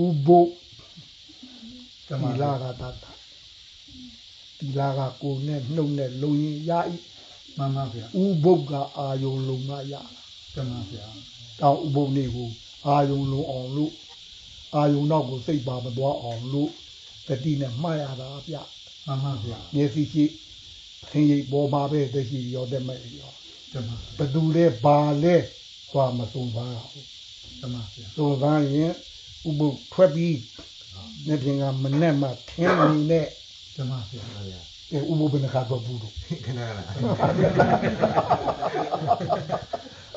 ဥဘုတ်တမဒီန်လာဗျာကတတ်တာဒီလာကကိုယ်နဲ့နှုတ်နဲ့လုံရင်ရဤမှန်ပါဗျာဥဘုတ်ကအာယုံလုံကရတာတမန်ဗျာတောင်းဥဘုတ်နေကိုအာယုံလုံအောင်လို့အာယုံတော့ကိုစိတ်ပါမသွားအောင်လို့တတိနဲ့မှားရတာဗျမှန်ပါဗျာမျက်စိရှိသင်ရိပ်ပေါ်မှာပဲတရှိရောတဲ့မဲ့ရောတမန်ဘသူလဲဘာလဲသွားမစုံပါဘူးတမန်ဗျာစုံစမ်းရင် ဥပုပ်ထွက်ပြီးနေ့ပြင်ကမနဲ့မှထင်းနေနဲ့တမန်ဗျာအဲဥပုပ်ဘယ်နှခါတော့ဘူးလို့ခဏလား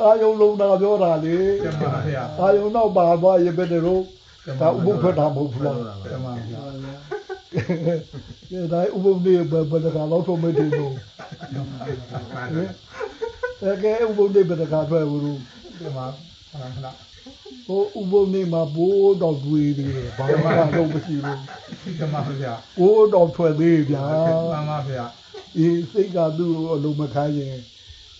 အာယုံလုံးတာပြောတာလေတမန်ဗျာအာယုံတော့ပါသွားရင်ဘယ်တလို့ဒါဥပုပ်ထွက်တာမဟုတ်ဘူးလားတမန်ဗျာအဲဒါဥပုပ်နေဘယ်ဘယ်နှခါတော့ဆုံးမတင်လို့အဲကဲဥပုပ်နေဘယ်နှခါထွက်ဘူးလို့တမန်ခဏခဏ ဟိုဥပုပ်နေမှာဘိုးတော့တွေးသေးတယ်ဘာမှတော့မရှိဘူးတမန်ဗျာကိုးတော့ထွက်သေးဗျာမှန်ပါဗျာအေးစိတ်ကသူ့ကိုအလုံးမခိုင်းရင်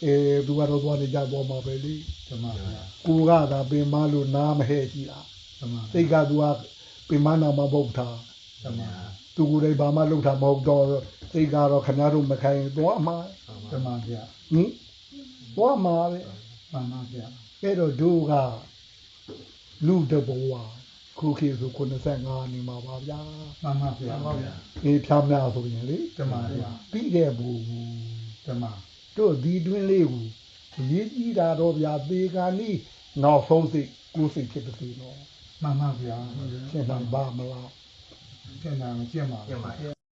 အဲသူကတော့သွားနေကြပေါ်မှာပဲလေတမန်ဗျာကိုကသာပင်မလို့နားမဟဲ့ကြည့်တာတမန်စိတ်ကသူကပင်မနာမပုတ်တာတမန်သူကိုယ်တိုင်ဘာမှလုပ်တာမဟုတ်တော့စိတ်ကတော့ခဏတို့မခိုင်းရင်သွားမှာတမန်ဗျာဟင်သွားမှာပဲမှန်ပါဗျာအဲ့တော့တို့က လူတဘဝခုခေတ်ဆို95နေမှာပါဗျာမှန်ပါဗျာအေးဖြားများဆိုရင်လေတမန်ဗျာပြီးခဲ့ဘူးတမန်တို့ဒီတွင်းလေးကိုရေးကြည့်တာတော့ဗျာသေကံဤနောက်ဆုံးစိတ်ကိုယ်စိတ်ဖြစ်တဲ့နော်မှန်ပါဗျာရှင်းနိုင်ပါမလားကျန်တာမကျန်ပါကျန်ပါဘူး